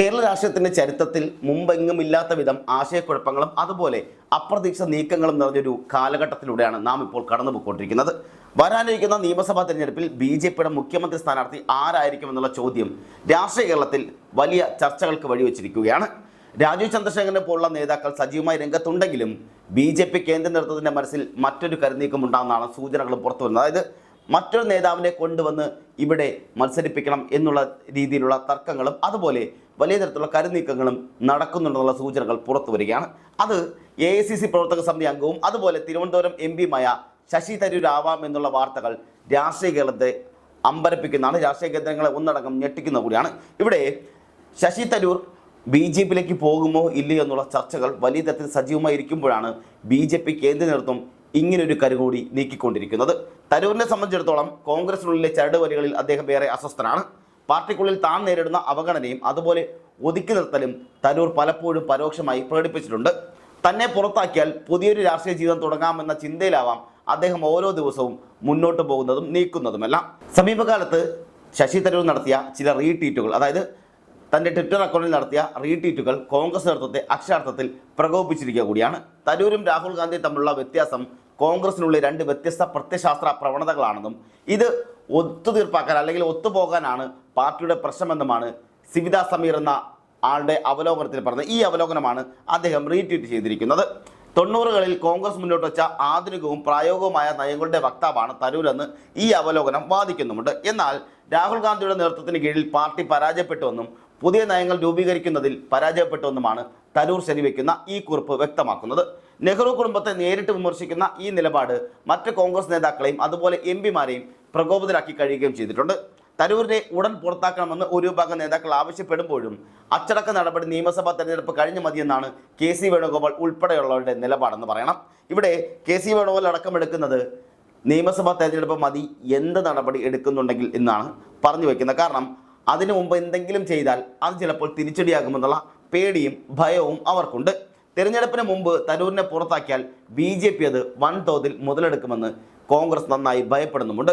കേരള രാഷ്ട്രീയത്തിന്റെ ചരിത്രത്തിൽ മുമ്പെങ്ങും ഇല്ലാത്ത വിധം ആശയക്കുഴപ്പങ്ങളും അതുപോലെ അപ്രതീക്ഷിത നീക്കങ്ങളും നിറഞ്ഞൊരു കാലഘട്ടത്തിലൂടെയാണ് നാം ഇപ്പോൾ കടന്നുപോയിക്കൊണ്ടിരിക്കുന്നത്. വരാനിരിക്കുന്ന നിയമസഭാ തെരഞ്ഞെടുപ്പിൽ ബി ജെ പിയുടെ മുഖ്യമന്ത്രി സ്ഥാനാർത്ഥി ആരായിരിക്കുമെന്നുള്ള ചോദ്യം രാഷ്ട്രീയ കേരളത്തിൽ വലിയ ചർച്ചകൾക്ക് വഴിവെച്ചിരിക്കുകയാണ്. രാജീവ് ചന്ദ്രശേഖരനെ പോലുള്ള നേതാക്കൾ സജീവമായി രംഗത്തുണ്ടെങ്കിലും ബി ജെ പി കേന്ദ്ര നേതൃത്വത്തിന്റെ മനസ്സിൽ മറ്റൊരു കരുനീക്കം ഉണ്ടാകുന്നതാണ് സൂചനകളും പുറത്തു വരുന്നത് അതായത് മറ്റൊരു നേതാവിനെ കൊണ്ടുവന്ന് ഇവിടെ മത്സരിപ്പിക്കണം എന്നുള്ള രീതിയിലുള്ള തർക്കങ്ങളും അതുപോലെ വലിയ തരത്തിലുള്ള കരുനീക്കങ്ങളും നടക്കുന്നുണ്ടെന്നുള്ള സൂചനകൾ പുറത്തു വരികയാണ്. അത് എ ഐ സി സി പ്രവർത്തക സമിതി അംഗവും അതുപോലെ തിരുവനന്തപുരം എം പിയുമായ ശശി തരൂർ ആവാം എന്നുള്ള വാർത്തകൾ രാഷ്ട്രീയ കേരളത്തെ അമ്പരപ്പിക്കുന്നതാണ്. രാഷ്ട്രീയ കേന്ദ്രങ്ങളെ ഒന്നടങ്കം ഞെട്ടിക്കുന്ന കൂടിയാണ്. ഇവിടെ ശശി തരൂർ ബി ജെ പിയിലേക്ക് പോകുമോ ഇല്ലയോ എന്നുള്ള ചർച്ചകൾ വലിയ തരത്തിൽ സജീവമായിരിക്കുമ്പോഴാണ് ബി ജെ പി കേന്ദ്ര നേതൃത്വം ഇങ്ങനൊരു കരുകൂടി നീക്കിക്കൊണ്ടിരിക്കുന്നത്. തരൂരിനെ സംബന്ധിച്ചിടത്തോളം കോൺഗ്രസിനുള്ളിലെ ചരടുവലികളിൽ അദ്ദേഹം ഏറെ അസ്വസ്ഥനാണ്. പാർട്ടിക്കുള്ളിൽ താൻ നേരിടുന്ന അവഗണനയും അതുപോലെ ഒതുക്കി നിർത്തലും തരൂർ പലപ്പോഴും പരോക്ഷമായി പ്രകടിപ്പിച്ചിട്ടുണ്ട്. തന്നെ പുറത്താക്കിയാൽ പുതിയൊരു രാഷ്ട്രീയ ജീവിതം തുടങ്ങാമെന്ന ചിന്തയിലാവാം അദ്ദേഹം ഓരോ ദിവസവും മുന്നോട്ട് പോകുന്നതും നീക്കുന്നതുമെല്ലാം. സമീപകാലത്ത് ശശി തരൂർ നടത്തിയ ചില റീട്വീറ്റുകൾ അതായത് തന്റെ ട്വിറ്റർ അക്കൗണ്ടിൽ നടത്തിയ റീട്വീറ്റുകൾ കോൺഗ്രസ് നേതൃത്വത്തെ അക്ഷരാർത്ഥത്തിൽ പ്രകോപിപ്പിച്ചിരിക്കുക കൂടിയാണ്. തരൂരും രാഹുൽ ഗാന്ധി തമ്മിലുള്ള വ്യത്യാസം കോൺഗ്രസിനുള്ളിൽ രണ്ട് വ്യത്യസ്ത പ്രത്യശാസ്ത്ര പ്രവണതകളാണെന്നും ഇത് ഒത്തുതീർപ്പാക്കാൻ അല്ലെങ്കിൽ ഒത്തുപോകാനാണ് പാർട്ടിയുടെ പ്രശ്നമെന്നുമാണ് സിവിത സമീർ എന്ന ആളുടെ അവലോകനത്തിൽ പറഞ്ഞത് ഈ അവലോകനമാണ് അദ്ദേഹം റീട്വീറ്റ് ചെയ്തിരിക്കുന്നത്. തൊണ്ണൂറുകളിൽ കോൺഗ്രസ് മുന്നോട്ട് വെച്ച ആധുനികവും പ്രായോഗികവുമായ നയങ്ങളുടെ വക്താവാണ് തരൂരെന്ന് ഈ അവലോകനം വാദിക്കുന്നുമുണ്ട്. എന്നാൽ രാഹുൽ ഗാന്ധിയുടെ നേതൃത്വത്തിന് കീഴിൽ പാർട്ടി പരാജയപ്പെട്ടുവെന്നും പുതിയ നയങ്ങൾ രൂപീകരിക്കുന്നതിൽ പരാജയപ്പെട്ടുവെന്നുമാണ് തരൂർ ശരിവെക്കുന്ന ഈ കുറിപ്പ് വ്യക്തമാക്കുന്നത്. നെഹ്റു കുടുംബത്തെ നേരിട്ട് വിമർശിക്കുന്ന ഈ നിലപാട് മറ്റ് കോൺഗ്രസ് നേതാക്കളെയും അതുപോലെ എം പിമാരെയും പ്രകോപിതരാക്കി കഴിയുകയും ചെയ്തിട്ടുണ്ട്. തരൂരിനെ ഉടൻ പുറത്താക്കണമെന്ന് ഒരു വിഭാഗം നേതാക്കൾ ആവശ്യപ്പെടുമ്പോഴും അച്ചടക്ക നടപടി നിയമസഭാ തെരഞ്ഞെടുപ്പ് കഴിഞ്ഞ മതിയെന്നാണ് കെ സി വേണുഗോപാൽ ഉൾപ്പെടെയുള്ളവരുടെ നിലപാടെന്ന് പറയണം. ഇവിടെ കെ സി വേണുഗോപാൽ അടക്കമെടുക്കുന്നത് നിയമസഭാ തെരഞ്ഞെടുപ്പ് മതി എന്ത് നടപടി എടുക്കുന്നുണ്ടെങ്കിൽ എന്നാണ് പറഞ്ഞു വയ്ക്കുന്നത് കാരണം അതിനു മുമ്പ് എന്തെങ്കിലും ചെയ്താൽ അത് ചിലപ്പോൾ തിരിച്ചടിയാകുമെന്നുള്ള പേടിയും ഭയവും അവർക്കുണ്ട്. തിരഞ്ഞെടുപ്പിന് മുമ്പ് തരൂരിനെ പുറത്താക്കിയാൽ ബി ജെ പി അത് വൻതോതിൽ മുതലെടുക്കുമെന്ന് കോൺഗ്രസ് നന്നായി ഭയപ്പെടുന്നുമുണ്ട്.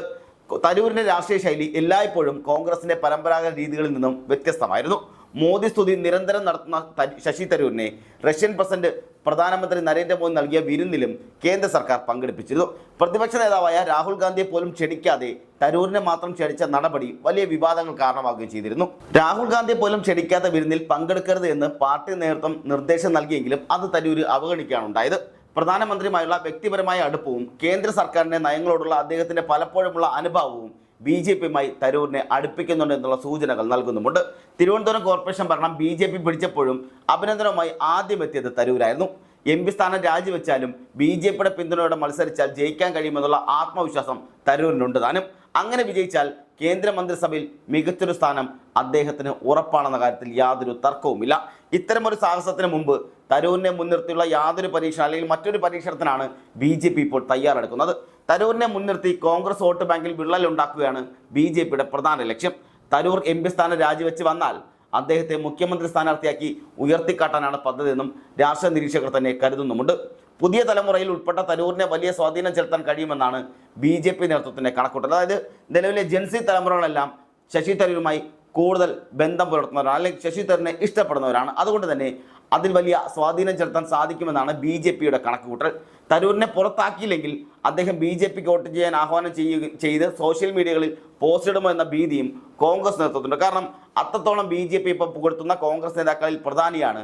തരൂരിന്റെ രാഷ്ട്രീയ ശൈലി എല്ലായ്പ്പോഴും കോൺഗ്രസിന്റെ പരമ്പരാഗത രീതികളിൽ നിന്നും വ്യത്യസ്തമായിരുന്നു. മോദി സ്തുതി നിരന്തരം നടത്തുന്ന ശശി തരൂരിനെ റഷ്യൻ പ്രസിഡന്റ് പ്രധാനമന്ത്രി നരേന്ദ്രമോദി നൽകിയ വിരുന്നിലും കേന്ദ്ര സർക്കാർ പങ്കെടുപ്പിച്ചിരുന്നു. പ്രതിപക്ഷ നേതാവായ രാഹുൽ ഗാന്ധിയെ പോലും ക്ഷണിക്കാതെ തരൂരിനെ മാത്രം ക്ഷണിച്ച നടപടി വലിയ വിവാദങ്ങൾ കാരണമാവുകയും ചെയ്തിരുന്നു. രാഹുൽ ഗാന്ധിയെ പോലും ക്ഷണിക്കാത്ത വിരുന്നിൽ പങ്കെടുക്കരുത് എന്ന് പാർട്ടി നേതൃത്വം നിർദ്ദേശം നൽകിയെങ്കിലും അത് തരൂര് അവഗണിക്കുകയാണ് ഉണ്ടായത് പ്രധാനമന്ത്രിയുമായുള്ള വ്യക്തിപരമായ അടുപ്പവും കേന്ദ്ര സർക്കാരിന്റെ നയങ്ങളോടുള്ള അദ്ദേഹത്തിന്റെ പലപ്പോഴുമുള്ള അനുഭവവും ബി ജെ പിയുമായി തരൂരിനെ അടുപ്പിക്കുന്നുണ്ട് എന്നുള്ള സൂചനകൾ നൽകുന്നുമുണ്ട്. തിരുവനന്തപുരം കോർപ്പറേഷൻ ഭരണം ബി ജെ പി പിടിച്ചപ്പോഴും അഭിനന്ദനവുമായി ആദ്യം എത്തിയത് തരൂരായിരുന്നു. എം പി സ്ഥാനം രാജിവെച്ചാലും ബി ജെ പിയുടെ പിന്തുണയോടെ മത്സരിച്ചാൽ ജയിക്കാൻ കഴിയുമെന്നുള്ള ആത്മവിശ്വാസം തരൂരിനുണ്ട് താനും. അങ്ങനെ വിജയിച്ചാൽ കേന്ദ്രമന്ത്രിസഭയിൽ മികച്ചൊരു സ്ഥാനം അദ്ദേഹത്തിന് ഉറപ്പാണെന്ന കാര്യത്തിൽ യാതൊരു തർക്കവുമില്ല. ഇത്തരമൊരു സാഹസത്തിന് മുമ്പ് തരൂരിനെ മുൻനിർത്തിയുള്ള യാതൊരു പരീക്ഷ അല്ലെങ്കിൽ മറ്റൊരു പരീക്ഷണത്തിനാണ് ബി ജെ പി ഇപ്പോൾ തയ്യാറെടുക്കുന്നത്. തരൂരിനെ മുൻനിർത്തി കോൺഗ്രസ് വോട്ട് ബാങ്കിൽ വിള്ളൽ ഉണ്ടാക്കുകയാണ് ബി ജെ പിയുടെ പ്രധാന ലക്ഷ്യം. തരൂർ എം പി സ്ഥാനം രാജിവെച്ച് വന്നാൽ അദ്ദേഹത്തെ മുഖ്യമന്ത്രി സ്ഥാനാർത്ഥിയാക്കി ഉയർത്തിക്കാട്ടാനാണ് പദ്ധതിയെന്നും രാഷ്ട്രീയ നിരീക്ഷകർ തന്നെ കരുതുന്നുമുണ്ട്. പുതിയ തലമുറയിൽ ഉൾപ്പെട്ട തരൂരിനെ വലിയ സ്വാധീനം ചെലുത്താൻ കഴിയുമെന്നാണ് ബി ജെ പി നേതൃത്വത്തിന്റെ കണക്കൂട്ടൽ അതായത് നിലവിലെ ജൻസി തലമുറകളെല്ലാം ശശി തരൂരുമായി കൂടുതൽ ബന്ധം പുലർത്തുന്നവരാണ് അല്ലെങ്കിൽ ശശി തരൂരിനെ ഇഷ്ടപ്പെടുന്നവരാണ്. അതുകൊണ്ട് തന്നെ അതിൽ വലിയ സ്വാധീനം ചെലുത്താൻ സാധിക്കുമെന്നാണ് ബി ജെ പിയുടെ കണക്കുകൂട്ടൽ. തരൂരിനെ പുറത്താക്കിയില്ലെങ്കിൽ അദ്ദേഹം ബി ജെ പിക്ക് വോട്ട് ചെയ്യാൻ ആഹ്വാനം ചെയ്യുക ചെയ്ത് സോഷ്യൽ മീഡിയകളിൽ പോസ്റ്റ് ഇടുമോ എന്ന ഭീതിയും കോൺഗ്രസ് നേതൃത്വത്തിനുണ്ട്. കാരണം അത്രത്തോളം ബി ജെ പി ഇപ്പം പുകഴ്ത്തുന്ന കോൺഗ്രസ് നേതാക്കളിൽ പ്രധാനിയാണ്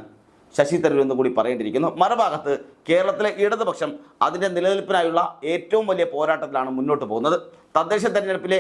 ശശി തരൂർ എന്ന് കൂടി പറയേണ്ടിയിരിക്കുന്നു. മറുഭാഗത്ത് കേരളത്തിലെ ഇടതുപക്ഷം അതിന്റെ നിലനിൽപ്പിനായുള്ള ഏറ്റവും വലിയ പോരാട്ടത്തിലാണ് മുന്നോട്ട് പോകുന്നത്. തദ്ദേശ തെരഞ്ഞെടുപ്പിലെ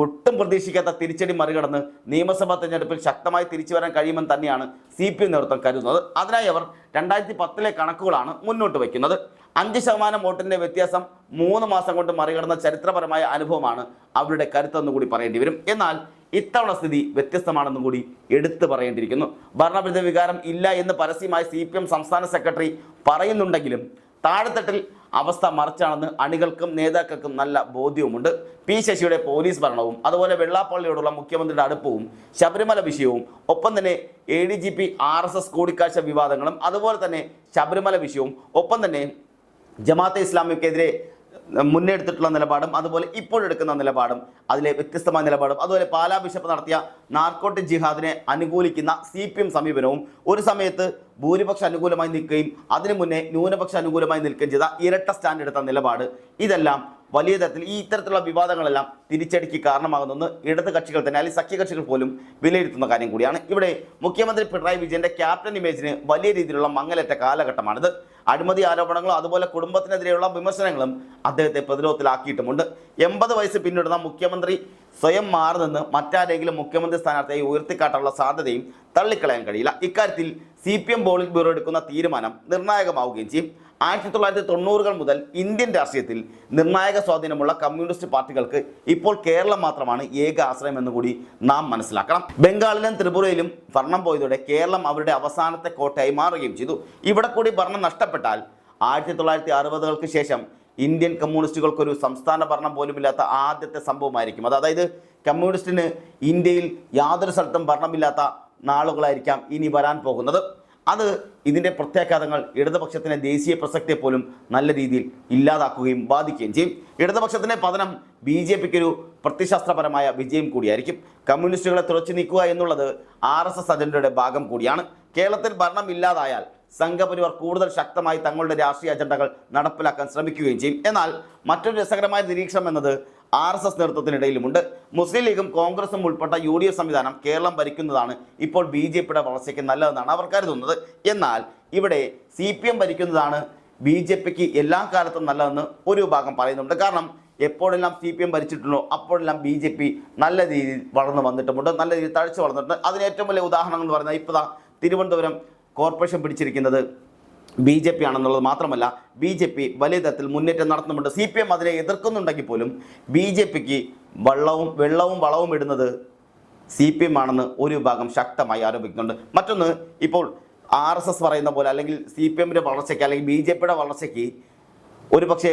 ഒട്ടും പ്രതീക്ഷിക്കാത്ത തിരിച്ചടി മറികടന്ന് നിയമസഭാ തെരഞ്ഞെടുപ്പിൽ ശക്തമായി തിരിച്ചു വരാൻ കഴിയുമെന്ന് തന്നെയാണ് സി പി എം നേതൃത്വം കരുതുന്നത്. അതിനായി അവർ രണ്ടായിരത്തി പത്തിലെ കണക്കുകളാണ് മുന്നോട്ട് വയ്ക്കുന്നത്. അഞ്ച് ശതമാനം വോട്ടിന്റെ വ്യത്യാസം മൂന്ന് മാസം കൊണ്ട് മറികടന്ന ചരിത്രപരമായ അനുഭവമാണ് അവരുടെ കരുത്തെന്ന് കൂടി പറയേണ്ടി വരും. എന്നാൽ ഇത്തവണ സ്ഥിതി വ്യത്യസ്തമാണെന്നും കൂടി എടുത്തു പറയേണ്ടിയിരിക്കുന്നു. ഭരണവിരുദ്ധ വികാരം ഇല്ല എന്ന് പരസ്യമായി സി സംസ്ഥാന സെക്രട്ടറി പറയുന്നുണ്ടെങ്കിലും താഴെത്തട്ടിൽ അവസ്ഥ മറിച്ചാണെന്ന് അണികൾക്കും നേതാക്കൾക്കും നല്ല ബോധ്യവുമുണ്ട്. പി ശശിയുടെ പോലീസ് ഭരണവും അതുപോലെ വെള്ളാപ്പള്ളിയോടുള്ള മുഖ്യമന്ത്രിയുടെ അടുപ്പവും ശബരിമല വിഷയവും ഒപ്പം തന്നെ A D G P R S S കൂടിക്കാഴ്ച വിവാദങ്ങളും അതുപോലെ തന്നെ ശബരിമല വിഷയവും ഒപ്പം തന്നെ ജമാഅത്തെ ഇസ്ലാമിക്കെതിരെ മുന്നേ എടുത്തിട്ടുള്ള നിലപാടും അതുപോലെ ഇപ്പോഴെടുക്കുന്ന നിലപാടും അതിലെ വ്യത്യസ്തമായ നിലപാടും അതുപോലെ പാലാ ബിഷപ്പ് നടത്തിയ നാർക്കോട്ടിക് ജിഹാദിനെ അനുകൂലിക്കുന്ന സി പി എം സമീപനവും ഒരു സമയത്ത് ഭൂരിപക്ഷ അനുകൂലമായി നിൽക്കുകയും അതിനു മുന്നേ ന്യൂനപക്ഷ അനുകൂലമായി നിൽക്കുകയും ചെയ്ത ഇരട്ട സ്റ്റാൻഡ് എടുത്ത നിലപാട്. ഇതെല്ലാം വലിയ തരത്തിൽ ഈ ഇത്തരത്തിലുള്ള വിവാദങ്ങളെല്ലാം തിരിച്ചടിക്ക് കാരണമാകുന്നെന്ന് ഇടത് കക്ഷികൾ തന്നെ അല്ലെങ്കിൽ സഖ്യകക്ഷികൾ പോലും വിലയിരുത്തുന്ന കാര്യം കൂടിയാണ്. ഇവിടെ മുഖ്യമന്ത്രി പിണറായി വിജയന്റെ ക്യാപ്റ്റൻ ഇമേജിന് വലിയ രീതിയിലുള്ള മങ്ങലേറ്റ കാലഘട്ടമാണിത്. അഴിമതി ആരോപണങ്ങളും അതുപോലെ കുടുംബത്തിനെതിരെയുള്ള വിമർശനങ്ങളും അദ്ദേഹത്തെ പ്രതിരോധത്തിലാക്കിയിട്ടുമുണ്ട്. എൺപത് വയസ്സ് പിന്നിടുന്ന മുഖ്യമന്ത്രി സ്വയം മാറി നിന്ന് മറ്റാരെങ്കിലും മുഖ്യമന്ത്രി സ്ഥാനാർത്ഥിയായി ഉയർത്തിക്കാട്ടാനുള്ള സാധ്യതയും തള്ളിക്കളയാൻ കഴിയില്ല. ഇക്കാര്യത്തിൽ C P M polit bureau എടുക്കുന്ന തീരുമാനം നിർണായകമാവുകയും ചെയ്യും. ആയിരത്തി തൊള്ളായിരത്തി തൊണ്ണൂറുകൾ മുതൽ ഇന്ത്യൻ രാഷ്ട്രീയത്തിൽ നിർണായക സ്വാധീനമുള്ള കമ്മ്യൂണിസ്റ്റ് പാർട്ടികൾക്ക് ഇപ്പോൾ കേരളം മാത്രമാണ് ഏക ആശ്രയം എന്ന് കൂടി നാം മനസ്സിലാക്കണം. ബംഗാളിലും ത്രിപുരയിലും ഭരണം പോയതോടെ കേരളം അവരുടെ അവസാനത്തെ കോട്ടയായി മാറുകയും ചെയ്തു. ഇവിടെ കൂടി ഭരണം നഷ്ടപ്പെട്ടാൽ ആയിരത്തി തൊള്ളായിരത്തി അറുപതുകൾക്ക് ശേഷം ഇന്ത്യൻ കമ്മ്യൂണിസ്റ്റുകൾക്കൊരു സംസ്ഥാന ഭരണം പോലുമില്ലാത്ത ആദ്യത്തെ സംഭവമായിരിക്കും. അത് അതായത് കമ്മ്യൂണിസ്റ്റിന് ഇന്ത്യയിൽ യാതൊരു സ്ഥലത്തും ഭരണമില്ലാത്ത നാളുകളായിരിക്കാം ഇനി വരാൻ പോകുന്നത്. അത് ഇതിന്റെ പ്രത്യാഘാതങ്ങൾ ഇടതുപക്ഷത്തിന്റെ ദേശീയ പ്രസക്തിയെ പോലും നല്ല രീതിയിൽ ഇല്ലാതാക്കുകയും ബാധിക്കുകയും ചെയ്യും. ഇടതുപക്ഷത്തിന്റെ പതനം ബി ജെ പിക്ക് ഒരു പ്രത്യശാസ്ത്രപരമായ വിജയം കൂടിയായിരിക്കും. കമ്മ്യൂണിസ്റ്റുകളെ തുറച്ചു നീക്കുക എന്നുള്ളത് ആർ എസ് എസ് അജണ്ടയുടെ ഭാഗം കൂടിയാണ്. കേരളത്തിൽ ഭരണം ഇല്ലാതായാൽ സംഘപരിവാർ കൂടുതൽ ശക്തമായി തങ്ങളുടെ രാഷ്ട്രീയ അജണ്ടകൾ നടപ്പിലാക്കാൻ ശ്രമിക്കുകയും ചെയ്യും. എന്നാൽ മറ്റൊരു രസകരമായ നിരീക്ഷണം എന്നത് ആർ എസ് എസ് നേതൃത്വത്തിനിടയിലുമുണ്ട്. മുസ്ലിം ലീഗും കോൺഗ്രസും ഉൾപ്പെട്ട യു ഡി എഫ് സംവിധാനം കേരളം ഭരിക്കുന്നതാണ് ഇപ്പോൾ ബി ജെ പിയുടെ വളർച്ചയ്ക്ക് നല്ലതെന്നാണ് അവർ കരുതുന്നത്. എന്നാൽ ഇവിടെ സി പി എം ഭരിക്കുന്നതാണ് ബി ജെ പിക്ക് എല്ലാ കാലത്തും നല്ലതെന്ന് ഒരു ഭാഗം പറയുന്നുണ്ട്. കാരണം എപ്പോഴെല്ലാം സി പി എം ഭരിച്ചിട്ടുണ്ടോ അപ്പോഴെല്ലാം ബി ജെ പി നല്ല രീതിയിൽ വളർന്നു വന്നിട്ടുമുണ്ട് നല്ല രീതിയിൽ തഴച്ചു വളർന്നിട്ടുണ്ട്. അതിന് ഏറ്റവും വലിയ ഉദാഹരണങ്ങൾ എന്ന് പറയുന്നത് ഇപ്പോൾ തിരുവനന്തപുരം കോർപ്പറേഷൻ പിടിച്ചിരിക്കുന്നത് ബി ജെ പി ആണെന്നുള്ളത് മാത്രമല്ല ബി ജെ പി വലിയ തരത്തിൽ മുന്നേറ്റം നടത്തുന്നുണ്ട് സി പി എം അതിനെ എതിർക്കുന്നുണ്ടെങ്കിൽ പോലും ബി ജെ പിക്ക് വള്ളവും വെള്ളവും വളവും ഇടുന്നത് സി പി എം ആണെന്ന് ഒരു വിഭാഗം ശക്തമായി ആരോപിക്കുന്നുണ്ട്. മറ്റൊന്ന് ഇപ്പോൾ ആർ എസ് എസ് പറയുന്ന പോലെ അല്ലെങ്കിൽ സി പി എമ്മിന്റെ വളർച്ചയ്ക്ക് അല്ലെങ്കിൽ ബി ജെ പിയുടെ വളർച്ചയ്ക്ക് ഒരു പക്ഷേ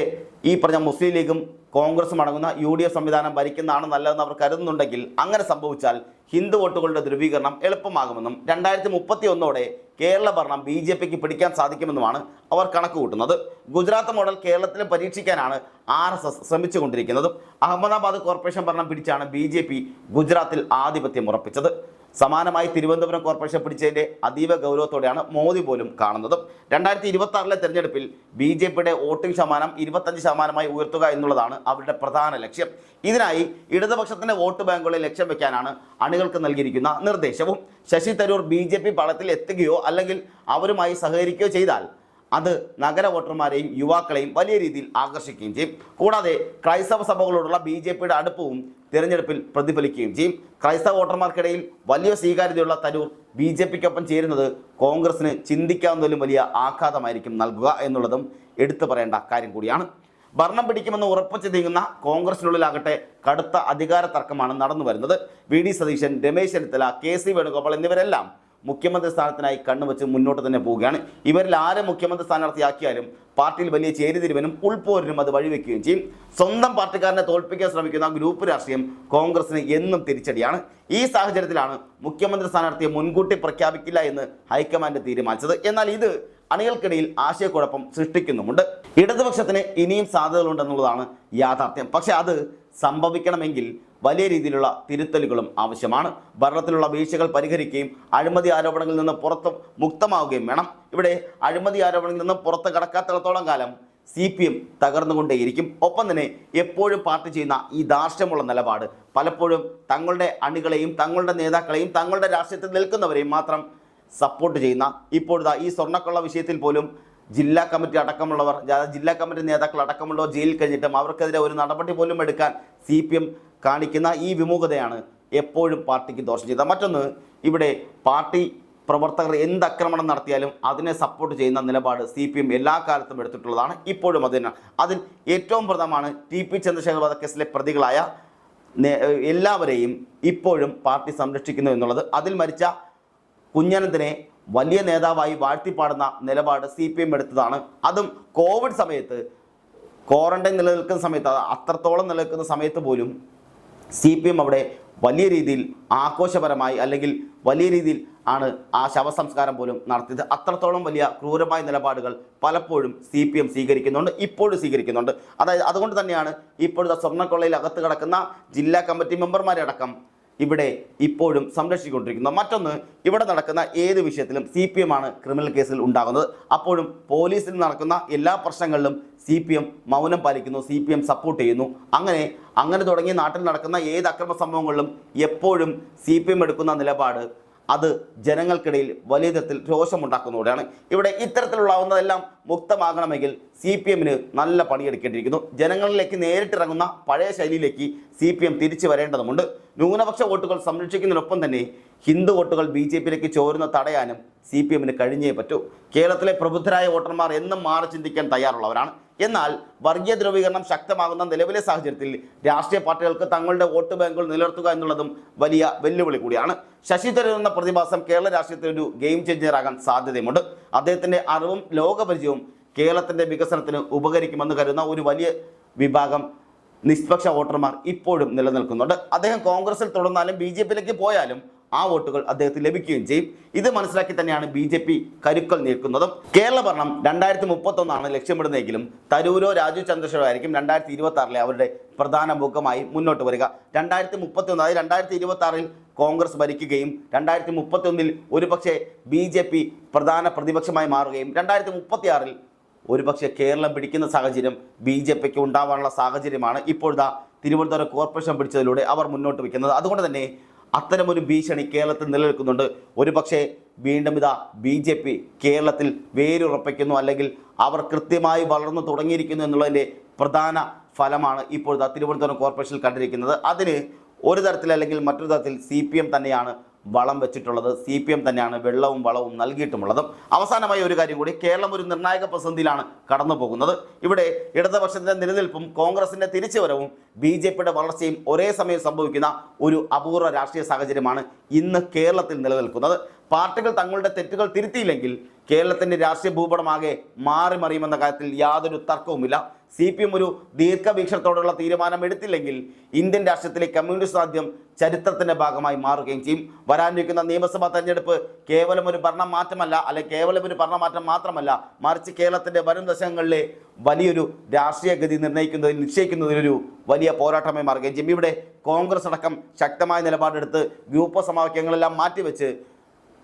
ഈ പറഞ്ഞ മുസ്ലിം ലീഗും കോൺഗ്രസും അടങ്ങുന്ന യു ഡി എഫ് സംവിധാനം ഭരിക്കുന്നതാണ് നല്ലതെന്ന് അവർ കരുതുന്നുണ്ടെങ്കിൽ അങ്ങനെ സംഭവിച്ചാൽ ഹിന്ദു വോട്ടുകളുടെ ധ്രുവീകരണം എളുപ്പമാകുമെന്നും രണ്ടായിരത്തി മുപ്പത്തി ഒന്നോടെ കേരള ഭരണം ബി ജെ പിക്ക് പിടിക്കാൻ സാധിക്കുമെന്നുമാണ് അവർ കണക്ക് കൂട്ടുന്നത് ഗുജറാത്ത് മോഡൽ കേരളത്തിൽ പരീക്ഷിക്കാനാണ് ആർ എസ് എസ് ശ്രമിച്ചുകൊണ്ടിരിക്കുന്നത്. അഹമ്മദാബാദ് കോർപ്പറേഷൻ ഭരണം പിടിച്ചാണ് ബി ഗുജറാത്തിൽ ആധിപത്യം ഉറപ്പിച്ചത്. സമാനമായി തിരുവനന്തപുരം കോർപ്പറേഷൻ പിടിച്ചതിന്റെ അതീവ ഗൗരവത്തോടെയാണ് മോദി പോലും കാണുന്നത്. രണ്ടായിരത്തി ഇരുപത്തി ആറിലെ തെരഞ്ഞെടുപ്പിൽ ബി ജെ പിയുടെ വോട്ടിംഗ് ശതമാനം ഇരുപത്തഞ്ച് ശതമാനമായി ഉയർത്തുക എന്നുള്ളതാണ് അവരുടെ പ്രധാന ലക്ഷ്യം. ഇതിനായി ഇടതുപക്ഷത്തിന്റെ വോട്ട് ബാങ്കുകളെ ലക്ഷ്യം വെക്കാനാണ് അണികൾക്ക് നൽകിയിരിക്കുന്ന നിർദ്ദേശവും. Shashi Tharoor B J P പാളത്തിൽ എത്തുകയോ അല്ലെങ്കിൽ അവരുമായി സഹകരിക്കുകയോ ചെയ്താൽ അത് നഗര വോട്ടർമാരെയും യുവാക്കളെയും വലിയ രീതിയിൽ ആകർഷിക്കുകയും ചെയ്യും. കൂടാതെ ക്രൈസ്തവ സഭകളോടുള്ള ബി ജെ പിയുടെ അടുപ്പവും തിരഞ്ഞെടുപ്പിൽ പ്രതിഫലിക്കുകയും ചെയ്യും. ക്രൈസ്തവ വോട്ടർമാർക്കിടയിൽ വലിയ സ്വീകാര്യതയുള്ള തരൂർ ബി ജെ പിക്കൊപ്പം ചേരുന്നത് കോൺഗ്രസിന് ചിന്തിക്കാവുന്നതിലും വലിയ ആഘാതമായിരിക്കും നൽകുക എന്നുള്ളതും എടുത്തു പറയേണ്ട കാര്യം കൂടിയാണ്. ഭരണം പിടിക്കുമെന്ന് ഉറപ്പിച്ച് നീങ്ങുന്ന കോൺഗ്രസിനുള്ളിലാകട്ടെ കടുത്ത അധികാര തർക്കമാണ് നടന്നു വരുന്നത് V D Satheesan Ramesh Chennithala K C Venugopal എന്നിവരെല്ലാം മുഖ്യമന്ത്രി സ്ഥാനത്തിനായി കണ്ണുവെച്ച് മുന്നോട്ട് തന്നെ പോവുകയാണ്. ഇവരിൽ ആരെ മുഖ്യമന്ത്രി സ്ഥാനാർത്ഥിയാക്കിയാലും പാർട്ടിയിൽ വലിയ ചേരിതിരിവനും ഉൾപോരിനും അത് വഴിവെക്കുകയും ചെയ്യും. സ്വന്തം പാർട്ടിക്കാരനെ തോൽപ്പിക്കാൻ ശ്രമിക്കുന്ന ഗ്രൂപ്പ് രാഷ്ട്രീയം കോൺഗ്രസിന് എന്നും തിരിച്ചടിയാണ്. ഈ സാഹചര്യത്തിലാണ് മുഖ്യമന്ത്രി സ്ഥാനാർത്ഥിയെ മുൻകൂട്ടി പ്രഖ്യാപിക്കില്ല എന്ന് ഹൈക്കമാൻഡ് തീരുമാനിച്ചത്. എന്നാൽ ഇത് അണികൾക്കിടയിൽ ആശയക്കുഴപ്പം സൃഷ്ടിക്കുന്നുമുണ്ട്. ഇടതുപക്ഷത്തിന് ഇനിയും സാധ്യതകളുണ്ടെന്നുള്ളതാണ് യാഥാർത്ഥ്യം. പക്ഷെ അത് സംഭവിക്കണമെങ്കിൽ വലിയ രീതിയിലുള്ള തിരുത്തലുകളും ആവശ്യമാണ്. ഭരണത്തിലുള്ള വീഴ്ചകൾ പരിഹരിക്കുകയും അഴിമതി ആരോപണങ്ങളിൽ നിന്ന് പുറത്ത് മുക്തമാവുകയും വേണം. ഇവിടെ അഴിമതി ആരോപണങ്ങളിൽ നിന്ന് പുറത്ത് കടക്കാത്തിടത്തോളം കാലം സി പി എം തകർന്നുകൊണ്ടേയിരിക്കും. ഒപ്പം തന്നെ എപ്പോഴും പാർട്ടി ചെയ്യുന്ന ഈ ധാർഷ്ട്യമുള്ള നിലപാട് പലപ്പോഴും തങ്ങളുടെ അണികളെയും തങ്ങളുടെ നേതാക്കളെയും തങ്ങളുടെ രാഷ്ട്രീയത്തിൽ നിൽക്കുന്നവരെയും മാത്രം സപ്പോർട്ട് ചെയ്യുന്ന ഇപ്പോഴത്തെ ഈ സ്വർണക്കൊള്ള വിഷയത്തിൽ പോലും ജില്ലാ കമ്മിറ്റി അടക്കമുള്ളവർ ജില്ലാ കമ്മിറ്റി നേതാക്കൾ അടക്കമുള്ളവർ ജയിലിൽ കഴിഞ്ഞിട്ടും അവർക്കെതിരെ ഒരു നടപടി പോലും എടുക്കാൻ സി കാണിക്കുന്ന ഈ വിമുഖതയാണ് എപ്പോഴും പാർട്ടിക്ക് ദോഷം ചെയ്തത് മറ്റൊന്ന് ഇവിടെ പാർട്ടി പ്രവർത്തകർ എന്ത് ആക്രമണം നടത്തിയാലും അതിനെ സപ്പോർട്ട് ചെയ്യുന്ന നിലപാട് സി പി എം എല്ലാ കാലത്തും എടുത്തിട്ടുള്ളതാണ്. ഇപ്പോഴും അതിന് അതിൽ ഏറ്റവും പ്രധാനമാണ് ടി പി ചന്ദ്രശേഖർ വധക്കേസിലെ പ്രതികളായ എല്ലാവരെയും ഇപ്പോഴും പാർട്ടി സംരക്ഷിക്കുന്നു എന്നുള്ളത്. അതിൽ മരിച്ച കുഞ്ഞനന്തിനെ വലിയ നേതാവായി വാഴ്ത്തിപ്പാടുന്ന നിലപാട് സി പി എം എടുത്തതാണ്. അതും കോവിഡ് സമയത്ത് ക്വാറന്റൈൻ നിലനിൽക്കുന്ന സമയത്ത് അത് അത്രത്തോളം നിലനിൽക്കുന്ന സമയത്ത് പോലും സി പി എം അവിടെ വലിയ രീതിയിൽ ആഘോഷപരമായി അല്ലെങ്കിൽ വലിയ രീതിയിൽ ആണ് ആ ശവസംസ്കാരം പോലും നടത്തിയത്. അത്രത്തോളം വലിയ ക്രൂരമായ നിലപാടുകൾ പലപ്പോഴും സി പി എം സ്വീകരിക്കുന്നുണ്ട് ഇപ്പോഴും സ്വീകരിക്കുന്നുണ്ട്. അതായത് അതുകൊണ്ട് തന്നെയാണ് ഇപ്പോഴത്തെ സ്വർണക്കൊള്ളയിൽ അകത്ത് കിടക്കുന്ന ജില്ലാ കമ്മിറ്റി മെമ്പർമാരെ അടക്കം ഇവിടെ ഇപ്പോഴും സംരക്ഷിച്ചുകൊണ്ടിരിക്കുന്നത് മറ്റൊന്ന് ഇവിടെ നടക്കുന്ന ഏത് വിഷയത്തിലും സി പി എം ആണ് ക്രിമിനൽ കേസിൽ ഉണ്ടാകുന്നത്. അപ്പോഴും പോലീസിൽ നടക്കുന്ന എല്ലാ പ്രശ്നങ്ങളിലും സി പി എം മൗനം പാലിക്കുന്നു സി പി എം സപ്പോർട്ട് ചെയ്യുന്നു. അങ്ങനെ അങ്ങനെ തുടങ്ങിയ നാട്ടിൽ നടക്കുന്ന ഏത് അക്രമ സംഭവങ്ങളിലും എപ്പോഴും സി പി എം എടുക്കുന്ന നിലപാട് അത് ജനങ്ങൾക്കിടയിൽ വലിയ തരത്തിൽ രോഷമുണ്ടാക്കുന്നതോടെയാണ് ഇവിടെ ഇത്തരത്തിലുള്ളതെല്ലാം മുക്തമാകണമെങ്കിൽ സി പി എമ്മിന് നല്ല പണിയെടുക്കേണ്ടിയിരിക്കുന്നു. ജനങ്ങളിലേക്ക് നേരിട്ടിറങ്ങുന്ന പഴയ ശൈലിയിലേക്ക് സി പി എം തിരിച്ചു വരേണ്ടതുണ്ട്. ന്യൂനപക്ഷ വോട്ടുകൾ സംരക്ഷിക്കുന്നതിനൊപ്പം തന്നെ ഹിന്ദു വോട്ടുകൾ ബി ജെ പിയിലേക്ക് ചോരുന്ന തടയാനും സി പി എമ്മിന് കഴിഞ്ഞേ പറ്റൂ. കേരളത്തിലെ പ്രബുദ്ധരായ വോട്ടർമാർ എന്നും മാറി ചിന്തിക്കാൻ തയ്യാറുള്ളവരാണ്. എന്നാൽ വർഗീയ ധ്രുവീകരണം ശക്തമാകുന്ന നിലവിലെ സാഹചര്യത്തിൽ രാഷ്ട്രീയ പാർട്ടികൾക്ക് തങ്ങളുടെ വോട്ട് ബാങ്കുകൾ നിലനിർത്തുക എന്നുള്ളതും വലിയ വെല്ലുവിളി കൂടിയാണ്. ശശി തരൂർ എന്ന പ്രതിഭാസം കേരള രാഷ്ട്രീയത്തിൽ ഒരു ഗെയിം ചേഞ്ചർ ആകാൻ സാധ്യതയുമുണ്ട്. അദ്ദേഹത്തിന്റെ അറിവും ലോകപരിചയവും കേരളത്തിന്റെ വികസനത്തിന് ഉപകരിക്കുമെന്ന് കരുതുന്ന ഒരു വലിയ വിഭാഗം നിഷ്പക്ഷ വോട്ടർമാർ ഇപ്പോഴും നിലനിൽക്കുന്നുണ്ട്. അദ്ദേഹം കോൺഗ്രസിൽ തുടർന്നാലും ബി പോയാലും ആ വോട്ടുകൾ അദ്ദേഹത്തിന് ലഭിക്കുകയും ചെയ്യും. ഇത് മനസ്സിലാക്കി തന്നെയാണ് ബി ജെ പി കരുക്കൾ നീക്കുന്നതും കേരള ഭരണം രണ്ടായിരത്തി മുപ്പത്തൊന്നാണ് ലക്ഷ്യമിടുന്നതെങ്കിലും തരൂരോ രാജു ചന്ദ്രശേഖരോ ആയിരിക്കും രണ്ടായിരത്തി ഇരുപത്തി ആറിലെ അവരുടെ പ്രധാന മുഖമായി മുന്നോട്ട് വരിക. രണ്ടായിരത്തി മുപ്പത്തി ഒന്ന് അതായത് രണ്ടായിരത്തി ഇരുപത്തി ആറിൽ കോൺഗ്രസ് ഭരിക്കുകയും രണ്ടായിരത്തി മുപ്പത്തി ഒന്നിൽ ഒരുപക്ഷെ ബി ജെ പി പ്രധാന പ്രതിപക്ഷമായി മാറുകയും രണ്ടായിരത്തി മുപ്പത്തി ആറിൽ ഒരുപക്ഷെ കേരളം പിടിക്കുന്ന സാഹചര്യം ബി ജെ പിക്ക് ഉണ്ടാവാനുള്ള സാഹചര്യമാണ് ഇപ്പോഴത്തെ തിരുവനന്തപുരം കോർപ്പറേഷൻ പിടിച്ചതിലൂടെ അവർ മുന്നോട്ട് വയ്ക്കുന്നത്. അതുകൊണ്ട് തന്നെ അത്തരമൊരു ഭീഷണി കേരളത്തിൽ നിലനിൽക്കുന്നുണ്ട്. ഒരു പക്ഷേ വീണ്ടും ഇതാ ബി ജെ പി കേരളത്തിൽ വേരുറപ്പിക്കുന്നു അല്ലെങ്കിൽ അവർ കൃത്യമായി വളർന്നു തുടങ്ങിയിരിക്കുന്നു എന്നുള്ളതിന്റെ പ്രധാന ഫലമാണ് ഇപ്പോഴത്തെ തിരുവനന്തപുരം കോർപ്പറേഷനിൽ കണ്ടിരിക്കുന്നത്. അതിന് ഒരു തരത്തിൽ അല്ലെങ്കിൽ മറ്റൊരു തരത്തിൽ സി പി എം തന്നെയാണ് വളം വെച്ചിട്ടുള്ളത്. സി പി എം തന്നെയാണ് വെള്ളവും വളവും നൽകിയിട്ടുമുള്ളതും. അവസാനമായി ഒരു കാര്യം കൂടി കേരളം ഒരു നിർണായക പ്രതിസന്ധിയിലാണ് കടന്നു പോകുന്നത്. ഇവിടെ ഇടതുപക്ഷത്തിന്റെ നിലനിൽപ്പും കോൺഗ്രസിന്റെ തിരിച്ചുവരവും ബി ജെ പിയുടെ വളർച്ചയും ഒരേ സമയം സംഭവിക്കുന്ന ഒരു അപൂർവ രാഷ്ട്രീയ സാഹചര്യമാണ് ഇന്ന് കേരളത്തിൽ നിലനിൽക്കുന്നത്. പാർട്ടികൾ തങ്ങളുടെ തെറ്റുകൾ തിരുത്തിയില്ലെങ്കിൽ കേരളത്തിന്റെ രാഷ്ട്രീയ ഭൂപടമാകെ മാറി മറിയുമെന്ന കാര്യത്തിൽ യാതൊരു തർക്കവുമില്ല. സി പി എം ഒരു ദീർഘവീക്ഷണത്തോടുള്ള തീരുമാനം എടുത്തില്ലെങ്കിൽ ഇന്ത്യൻ രാഷ്ട്രീയത്തിലെ കമ്മ്യൂണിസ്റ്റ് സാധ്യം ചരിത്രത്തിന്റെ ഭാഗമായി മാറുകയും ചെയ്യും. വരാനിരിക്കുന്ന നിയമസഭാ തെരഞ്ഞെടുപ്പ് കേവലം ഒരു ഭരണം മാറ്റമല്ല അല്ലെ കേവലം ഒരു ഭരണമാറ്റം മാത്രമല്ല മറിച്ച് കേരളത്തിന്റെ വരും ദശകങ്ങളിലെ വലിയൊരു രാഷ്ട്രീയ ഗതി നിർണയിക്കുന്നതിൽ നിശ്ചയിക്കുന്നതിലൊരു വലിയ പോരാട്ടമായി മാറുകയും ചെയ്യും. ഇവിടെ കോൺഗ്രസ് അടക്കം ശക്തമായ നിലപാടെടുത്ത് ഗ്രൂപ്പ് സമവാക്യങ്ങളെല്ലാം മാറ്റിവെച്ച്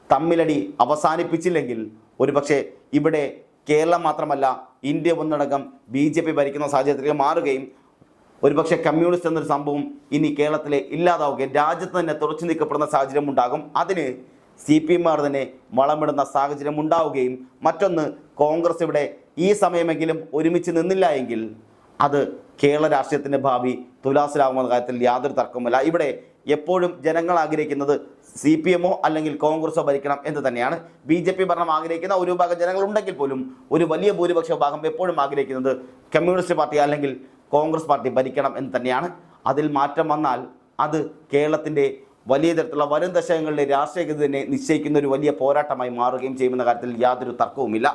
തമ്മിലടി അവസാനിപ്പിച്ചില്ലെങ്കിൽ ഒരുപക്ഷെ ഇവിടെ കേരളം മാത്രമല്ല ഇന്ത്യ ഒന്നടങ്കം ബി ജെ പി ഭരിക്കുന്ന സാഹചര്യത്തിലേക്ക് മാറുകയും ഒരുപക്ഷെ കമ്മ്യൂണിസ്റ്റ് എന്നൊരു സംഭവം ഇനി കേരളത്തിലെ ഇല്ലാതാവുകയും രാജ്യത്ത് തന്നെ തുറച്ചു നീക്കപ്പെടുന്ന സാഹചര്യം ഉണ്ടാകും. അതിന് സി പി എമ്മാർ തന്നെ വളമിടുന്ന സാഹചര്യം ഉണ്ടാവുകയും മറ്റൊന്ന് കോൺഗ്രസ് ഇവിടെ ഈ സമയമെങ്കിലും ഒരുമിച്ച് നിന്നില്ല എങ്കിൽ അത് കേരള രാഷ്ട്രീയത്തിന്റെ ഭാവി തുലാസിലാവുന്ന കാര്യത്തിൽ യാതൊരു തർക്കവുമില്ല. ഇവിടെ എപ്പോഴും ജനങ്ങൾ ആഗ്രഹിക്കുന്നത് സി പി എമ്മോ അല്ലെങ്കിൽ കോൺഗ്രസോ ഭരിക്കണം എന്ന് തന്നെയാണ്. ബി ജെ പി ഭരണം ആഗ്രഹിക്കുന്ന ഒരു വിഭാഗം ജനങ്ങളുണ്ടെങ്കിൽ പോലും ഒരു വലിയ ഭൂരിപക്ഷ വിഭാഗം എപ്പോഴും ആഗ്രഹിക്കുന്നത് കമ്മ്യൂണിസ്റ്റ് പാർട്ടി അല്ലെങ്കിൽ കോൺഗ്രസ് പാർട്ടി ഭരിക്കണം എന്ന് തന്നെയാണ്. അതിൽ മാറ്റം വന്നാൽ അത് കേരളത്തിന്റെ വലിയ തരത്തിലുള്ള വരും ദശകങ്ങളിലെ രാഷ്ട്രീയ ഗതി തന്നെ നിശ്ചയിക്കുന്ന ഒരു വലിയ പോരാട്ടമായി മാറുകയും ചെയ്യുമെന്ന കാര്യത്തിൽ യാതൊരു തർക്കവുമില്ല.